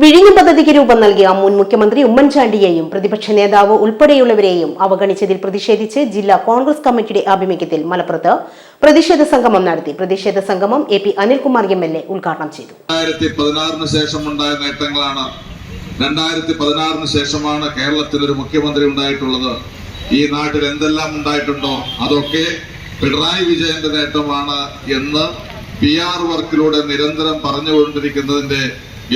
വിഴിഞ്ഞം പദ്ധതിക്ക് രൂപം നൽകിയ മുൻ മുഖ്യമന്ത്രി ഉമ്മൻചാണ്ടിയെയും പ്രതിപക്ഷ നേതാവ് ഉൾപ്പെടെയുള്ളവരെയും അവഗണിച്ചതിൽ പ്രതിഷേധിച്ച് ജില്ലാ കോൺഗ്രസ് കമ്മിറ്റിയുടെ ആഭിമുഖ്യത്തിൽ മലപ്പുറത്ത് പ്രതിഷേധ സംഗമം നടത്തി. പ്രതിഷേധ സംഗമം A P Anilkumar M L A ഉദ്ഘാടനം ചെയ്തു. നേട്ടങ്ങളാണ്. രണ്ടായിരത്തി പതിനാറിന് ശേഷമാണ് കേരളത്തിൽ ഒരു മുഖ്യമന്ത്രി ഉണ്ടായിട്ടുള്ളത്. ഈ നാട്ടിൽ എന്തെല്ലാം ഉണ്ടായിട്ടുണ്ടോ അതൊക്കെ പിണറായി വിജയന്റെ നേട്ടമാണ് എന്ന് പി ആർ വർക്കിലൂടെ നിരന്തരം പറഞ്ഞുകൊണ്ടിരിക്കുന്നതിന്റെ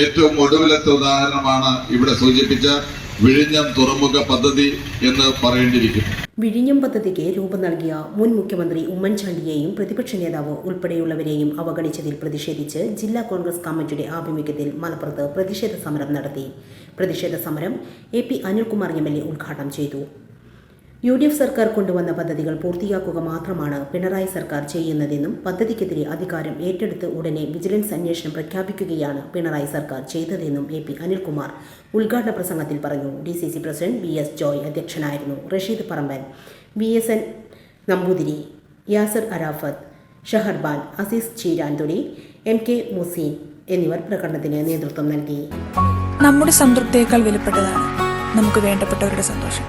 ഏറ്റവും ഒടുവിലത്തെ ഉദാഹരണമാണ് ഇവിടെ സൂചിപ്പിച്ച വിഴിഞ്ഞം തുറമുഖ പദ്ധതി എന്ന് പറയേണ്ടിയിരിക്കുന്നു. വിഴിഞ്ഞം പദ്ധതിക്ക് രൂപം നൽകിയ മുൻ മുഖ്യമന്ത്രി ഉമ്മൻചാണ്ടിയെയും പ്രതിപക്ഷ നേതാവ് ഉൾപ്പെടെയുള്ളവരെയും അവഗണിച്ചതിൽ പ്രതിഷേധിച്ച് ജില്ലാ കോൺഗ്രസ് കമ്മിറ്റിയുടെ ആഭിമുഖ്യത്തിൽ മലപ്പുറത്ത് പ്രതിഷേധ സമരം നടത്തി. പ്രതിഷേധ സമരം A P Anilkumar M L A ഉദ്ഘാടനം ചെയ്തു. യു ഡി എഫ് സർക്കാർ കൊണ്ടുവന്ന പദ്ധതികൾ പൂർത്തിയാക്കുക മാത്രമാണ് പിണറായി സർക്കാർ ചെയ്യുന്നതെന്നും പദ്ധതിക്കെതിരെ അധികാരം ഏറ്റെടുത്ത് ഉടനെ വിജിലൻസ് അന്വേഷണം പ്രഖ്യാപിക്കുകയാണ് പിണറായി സർക്കാർ ചെയ്തതെന്നും എ പി അനിൽകുമാർ ഉദ്ഘാടന പ്രസംഗത്തിൽ പറഞ്ഞു. D C C president B S Joy അധ്യക്ഷനായിരുന്നു. Rasheed Parampan V S N Namboothiri Yasar Arafat Shaharban Aziz Cheeranthudi M K Museen എന്നിവർ പ്രകടനത്തിന് നേതൃത്വം നൽകി. നമ്മുടെ സംതൃപ്തിയേക്കാൾ വിലപ്പെട്ടതാണ് നമുക്ക് വേണ്ടപ്പെട്ടവരുടെ സന്തോഷം.